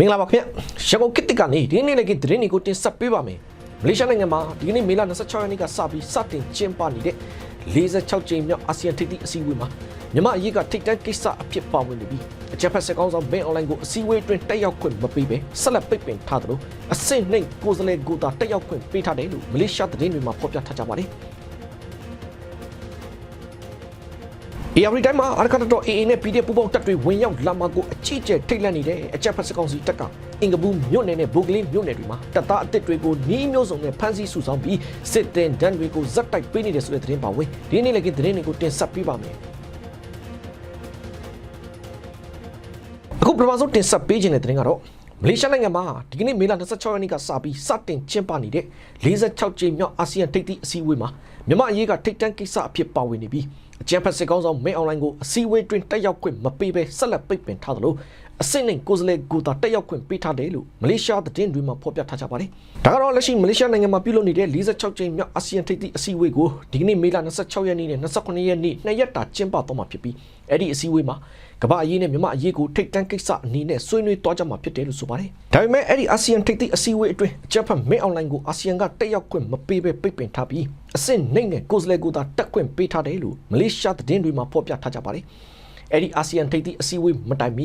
မင်္ဂလာပါခင်ဗျရန်ကုန်ကိတ္တကနေဒီနေ့လည်းကသတင်းတွေကိုတင်ဆက်ပေးပါမယ်မလေးရှားနိုင်ငံမှာဒီကနေ့မေလ26ရက်နေ့ကစပြီးစတင်ကျင်းပနေတဲ့46ကြိမ်မြောက်အာဆီယံထိပ်သီးအစည်းအဝေးမှာမြန်မာအရေးကထိပ်တန်းကိစ္စအဖြစ်ပါဝင်နေပြီးအကြက်ဖက်စကောင်းဆောင်ဘင်းအွန်လိုင်းကိုအစည်းအဝေးအတွင်းတက်ရောက်ခွင့်မပေးဘဲဆက်လက်ပိတ်ပင်ထားသလိုအဆင့်နှိမ်ကိုယ်စားလှယ်ကိုသာတက်ရောက်ခွင့်ပေးထားတယ်လို့မလေးရှားသတင်းတွေမှာဖော်ပြထားကြပါတယ် ARD တိုင်းမှာအရကတတော် AA နဲ့ PDF ပူးပေါင်းတပ်တွေဝင်ရောက်လာမှာကိုအကြီးကျယ်ထိတ်လန့်နေတဲ့အကြက်ဖက်စကောင်စီတပ်ကအင်္ဂဘူးမြို့နယ်နဲ့ဘုတ်ကလေးမြို့နယ်တွေမှာတပ်သားအသစ်တွေကိုနှီးမျိုးစုံနဲ့ဖမ်းဆီးစုဆောင်ပြီးစစ်တင်ဒဏ်တွေကိုဇက်တိုက်ပေးနေတဲ့ဆိုတဲ့သတင်းပါဝင်ဒီနေ့လည်းကသတင်းတွေကိုတင်ဆက်ပေးပါမယ်အခုပထမဆုံးတင်ဆက်ပေးခြင်းတဲ့သတင်းကတော့မလေးရှားနိုင်ငံမှာဒီကနေ့မေလ26ရက်နေ့ကစပြီးစတင်ကျင်းပနေတဲ့46ကြိမ်မြောက်အာဆီယံထိပ်သီးအစည်းအဝေးမှာမြန်မာအရေးကထိပ်တန်းကိစ္စအဖြစ်ပါဝင်နေပြီး အကြံဖက်စစ်ကောင်းဆောင်မင်းအွန်လိုင်းကိုအစည်းအဝေးတွင်တက်ရောက်ခွင့်မပေးဘဲဆက်လက်ပိတ်ပင်ထားသလို အစိမ့်နဲ့ကိုယ်စားလှယ်ကိုသာတက်ရောက်ခွင့်ပေးထားတယ်လို့မလေးရှားသတင်းတွေမှာဖော်ပြထားကြပါတယ်။ဒါကတော့လက်ရှိမလေးရှားနိုင်ငံမှာပြုလုပ်နေတဲ့46ကြိမ်မြောက်အာဆီယံထိပ်သီးအစည်းအဝေးကိုဒီကနေ့မေလ26ရက်နေ့နဲ့29ရက်နေ့နှစ်ရက်တာကျင်းပသွားမှာဖြစ်ပြီးအဲ့ဒီအစည်းအဝေးမှာကမ္ဘာအရေးနဲ့မြန်မာအရေးကိုထိပ်တန်းကိစ္စအနေနဲ့ဆွေးနွေးသွားကြမှာဖြစ်တယ်လို့ဆိုပါတယ်။ဒါပေမဲ့အဲ့ဒီအာဆီယံထိပ်သီးအစည်းအဝေးအတွင်းအကြက်ဖက်မင်းအွန်လိုင်းကိုအာဆီယံကတက်ရောက်ခွင့်မပေးဘဲပိတ်ပင်ထားပြီးအဆင့်နှိမ့်နဲ့ကိုယ်စားလှယ်ကိုသာတက်ခွင့်ပေးထားတယ်လို့မလေးရှားသတင်းတွေမှာဖော်ပြထားကြပါတယ်။ အဲ့ဒီအာဆီယံထိပ်သီးအစည်းအဝေးမတိုင်မီ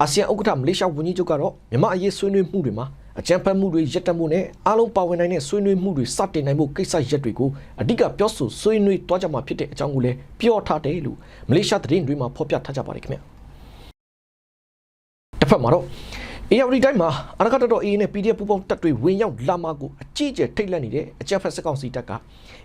အာဆီယံဥက္ကဋ္ဌမလေးရှားဝန်ကြီးချုပ်ကတော့မြန်မာအရေးဆွေးနွေးမှုတွေမှာအကြံဖတ်မှုတွေရပ်တန့်မှုနဲ့အားလုံးပါဝင်နိုင်တဲ့ဆွေးနွေးမှုတွေစတင်နိုင်မှုကိစ္စရပ်တွေကိုအဓိကပြောဆိုဆွေးနွေးသွားကြမှာဖြစ်တဲ့အကြောင်းကိုလည်းပြောထားတယ်လို့မလေးရှားသတင်းတွေမှာဖော်ပြထားကြပါတယ်ခင်ဗျာတစ်ဖက်မှာတော့ ARD တိုင်းမှာအရကတတော် AA နဲ့ PDF ပူးပေါင်းတပ်တွေဝင်ရောက်လာမှာကိုအကြီးအကျယ်ထိတ်လန့်နေတဲ့အကြမ်းဖက်စကောင်စီတပ်က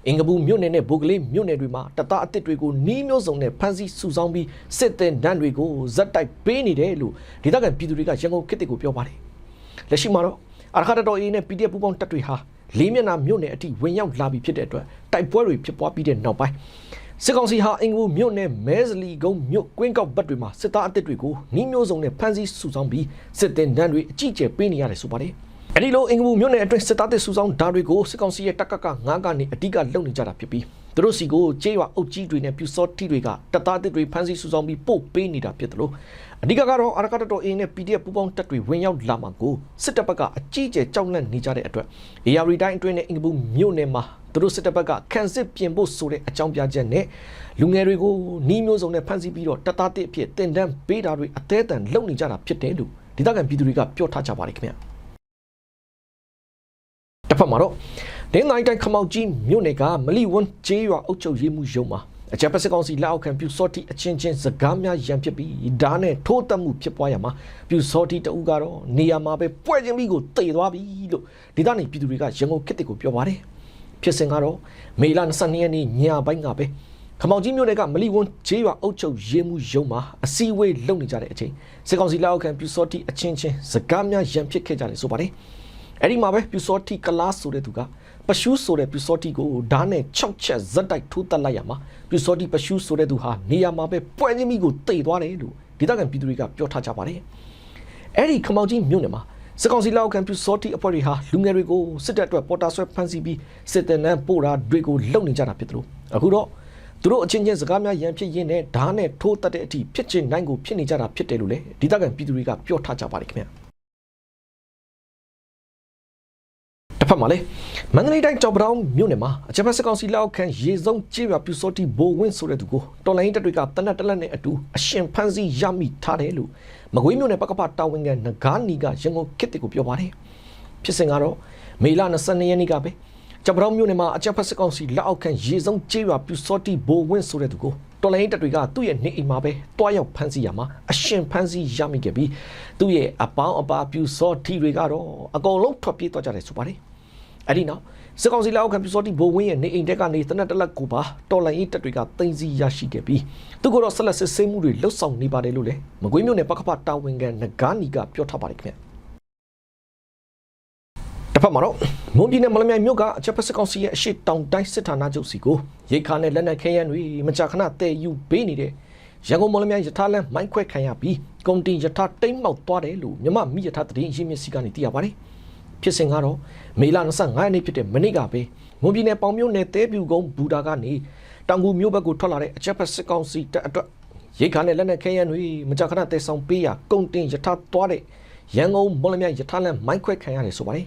အင်္ဂဘူးမြို့နယ်နဲ့ဘုတ်ကလေးမြို့နယ်တွေမှာတပ်သားအသစ်တွေကိုနှီးမျိုးစုံနဲ့ဖမ်းဆီးစုဆောင်းပြီးစစ်တဲ့ဒဏ်တွေကိုဇက်တိုက်ပေးနေတယ်လို့ဒေသခံပြည်သူတွေကရန်ကုန်ခေတ်တွေကိုပြောပါတယ်လက်ရှိမှာတော့အရကတတော် AA နဲ့ PDF ပူးပေါင်းတပ်တွေဟာလေးမျက်နှာမြို့နယ်အထိဝင်ရောက်လာပြီဖြစ်တဲ့အတွက်တိုက်ပွဲတွေဖြစ်ပွားပြီးတဲ့နောက်ပိုင်း စစ်ကောင်စီဟာအင်္ဂဘူးမြို့နယ်မဲစလီကုန်းမြို့ကွင်းကောက်ဘက်တွေမှာစစ်သားအသစ်တွေကိုနှီးမျိုးစုံနဲ့ဖမ်းဆီးစုဆောင်းပြီးစစ်တင်ဒဏ်တွေအကြီးကျယ်ပေးနေရတယ်ဆိုပါတယ်။အဲဒီလိုအင်္ဂဘူးမြို့နယ်အတွင်းစစ်သားတစ်စုဆောင်းဓာတ်တွေကိုစစ်ကောင်စီရဲ့တပ်ကကငားကနေအဓိကလုပ်နေကြတာဖြစ်ပြီး သူတို့စီကိုကျေးရွာအုပ်ကြီးတွေနဲ့ပြူစောတိတွေကတပ်သားတစ်တွေဖမ်းဆီးစုဆောင်းပြီးပို့ပေးနေတာဖြစ်တယ်လို့အဓိကကတော့အရကတတော်အင်းနဲ့ PDF ပူပေါင်းတပ်တွေဝင်ရောက်လာမှာကိုစစ်တပ်ဘက်ကအကြီးကျယ်ကြောက်လန့်နေကြတဲ့အတွက် AR တိုင်းအတွင်းနဲ့အင်္ဂဘူးမြို့နယ်မှာသူတို့စစ်တပ်ဘက်ကခံစစ်ပြင်ဖို့ဆိုတဲ့အကြောင်းပြချက်နဲ့လူငယ်တွေကိုနှီးမျိုးစုံနဲ့ဖမ်းဆီးပြီးတော့တပ်သားတစ်အဖြစ်တင်တန်းပေးတာတွေအသေးအံလုပ်နေကြတာဖြစ်တယ်လို့ဒေသခံပြည်သူတွေကပြောထားကြပါတယ်ခင်ဗျာတစ်ဖက် မှာတော့ဒင်းနိုင်တိုင်းခမောက်ကြီးမြို့နယ်ကမလီဝွန်ကျေးရွာအုပ်ချုပ်ရေးမှုရုံးမှာအကြံပစကောင်စီလက်အောက်ခံပြူစောတိအချင်းချင်းစကားများရန်ဖြစ်ပြီးဓာတ်နဲ့ထိုးတက်မှုဖြစ်ပွားရမှာပြူစောတိတအူကတော့နေရာမှာပဲပွဲချင်းပြီးကိုတိတ်သွားပြီလို့ဒေသနေပြည်သူတွေကရန်ကုန်ခေတ်တွေကိုပြောပါတယ်ဖြစ်စဉ်ကတော့မေလ22ရက်နေ့ညပိုင်းကပဲခမောင်ကြီးမြို့နယ်ကမလီဝွန်ဂျေးရွာအုပ်ချုပ်ရေးမှုရုံးမှာအစည်းအဝေးလုပ်နေကြတဲ့အချိန်စစ်ကောင်စီလက်အောက်ခံပြူစောတိအချင်းချင်းစကားများရန်ဖြစ်ခဲ့ကြတယ်ဆိုပါတယ် အဲ့ဒီမှာပဲပြူစောတိကလားဆိုတဲ့သူကပရှူးဆိုတဲ့ပြူစောတိကိုဓာတ်နဲ့6ချက်ဇက်တိုက်ထိုးတက်လိုက်ရမှာပြူစောတိပရှူးဆိုတဲ့သူဟာနေရာမှာပဲပွဲချင်းမိကိုတိတ်သွားတယ်လို့ဒေသခံပြည်သူတွေကပြောထားကြပါတယ်အဲ့ဒီခမောင်ကြီးမြို့နယ်မှာစကောင်စီလောက်ခံပြူစောတိအဖွဲ့တွေဟာလူငယ်တွေကိုစစ်တပ်အတွက်ပေါ်တာဆွဲဖမ်းဆီးပြီးစစ်တပ်နဲ့ပို့တာတွေကိုလုံနေကြတာဖြစ်တယ်လို့အခုတော့သူတို့အချင်းချင်းစကားများရန်ဖြစ်ရင်းနဲ့ဓာတ်နဲ့ထိုးတက်တဲ့အထိဖြစ်ချင်နိုင်ကိုဖြစ်နေကြတာဖြစ်တယ်လို့လေဒေသခံပြည်သူတွေကပြောထားကြပါတယ်ခင်ဗျာ ဖက်မှာလေမန္တလေးတိုင်းကြောက်ပတောင်းမြို့နယ်မှာအချက်ဖက်စကောင်စီလက်အောက်ခံရေစုံကြေးရွာပြူစောတိဘိုဝင်းဆိုတဲ့သူကိုတော်လိုင်းတပ်တွေကတနက်တလက်နဲ့အတူအရှင်ဖမ်းဆီးရမိထားတယ်လို့မကွေးမြို့နယ်ပကပတာဝန်ခံနဂါနီကရန်ကုန်ခေတ်တွေကိုပြောပါတယ်ဖြစ်စဉ်ကတော့မေလ22ရက်နေ့ကပဲကြောက်ပတောင်းမြို့နယ်မှာအချက်ဖက်စကောင်စီလက်အောက်ခံရေစုံကြေးရွာပြူစောတိဘိုဝင်းဆိုတဲ့သူကိုတော်လိုင်းတပ်တွေကသူ့ရဲ့နေအိမ်မှာပဲတွားရောက်ဖမ်းဆီးရမှာအရှင်ဖမ်းဆီးရမိခဲ့ပြီးသူ့ရဲ့အပေါင်းအပါပြူစောတိတွေကတော့အကုန်လုံးထွက်ပြေးသွားကြတယ်ဆိုပါတယ် အဲ့ဒီနောက်စကောင်စီလက်အောက်ခံပြစောတိဘိုဝင်းရဲ့နေအိမ်တက်ကနေတနက်တလက်ကိုပါတော်လိုင်းရေးတပ်တွေကတင်စီရရှိခဲ့ပြီးသူကတော့ဆက်လက်စစ်ဆေးမှုတွေလှုပ်ဆောင်နေပါတယ်လို့လည်းမကွေးမြို့နယ်ပကဖတာဝန်ခံနဂါနီကပြောထားပါတယ်ခင်ဗျတစ်ဖက်မှာတော့မွန်ပြည်နယ်မလမြိုင်မြို့ကအချက်ဖက်စကောင်စီရဲ့အရှိတောင်တိုင်းစစ်ဌာနချုပ်စီကိုရိတ်ခါနဲ့လက်နက်ခဲယမ်းတွေမကြာခဏတည်ယူပေးနေတဲ့ရန်ကုန်မလမြိုင်ယထာလန်မိုင်းခွဲခံရပြီးကုန်တင်ယထာတိမ့်မောက်သွားတယ်လို့မြမမိယထာတရင်ရင်းမြစ်စီကနေသိရပါတယ် ဖြစ်စဉ်ကတော့မေလ25ရက်နေ့ဖြစ်တဲ့မနေ့ကပဲမွန်ပြည်နယ်ပေါင်မြို့နယ်တဲပြူကုန်းဘူတာကနေတောင်ကူမြို့ဘက်ကိုထွက်လာတဲ့အချက်ဖက်စစ်ကောင်စီတပ်အတွက်ရိတ်ခါနဲ့လက်နက်ခဲယမ်းတွေမကြာခဏတည်ဆောင်ပေးရကုန်တင်ယထာသွားတဲ့ရန်ကုန်မော်လမြိုင်ယထာလန်မိုင်းခွဲခံရတယ်ဆိုပါတယ်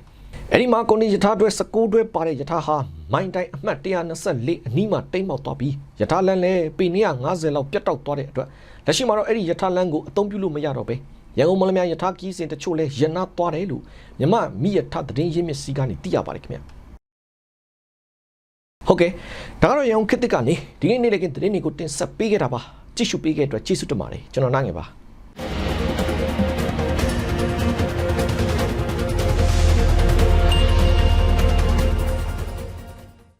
အဲ့ဒီမှာကုန်တင်ယထာတွဲ16တွဲပါတဲ့ယထာဟာမိုင်းတိုင်းအမှတ်124အနီးမှာတိမ့်မောက်သွားပြီးယထာလန်လည်းပေ950လောက်ပြတ်တောက်သွားတဲ့အတွက်လက်ရှိမှာတော့အဲ့ဒီယထာလန်ကိုအသုံးပြုလို့မရတော့ပဲ ရန်ကုန်မော်လမြိုင်ယထာကီးစင်တချို့လဲရန်နာသွားတယ်လို့မြမမိယထာသတင်းရင်းမြစ်စီကနေသိရပါတယ်ခင်ဗျာဟုတ်ကဲ့ဒါကတော့ရန်ကုန်ခေတ်သစ်ကနေဒီနေ့နေ့လည်းကသတင်းတွေကိုတင်ဆက်ပေးခဲ့တာပါကြည့်ရှုပေးခဲ့တဲ့အတွက်ကျေးဇူးတင်ပါတယ်ကျွန်တော်နိုင်ငယ်ပါ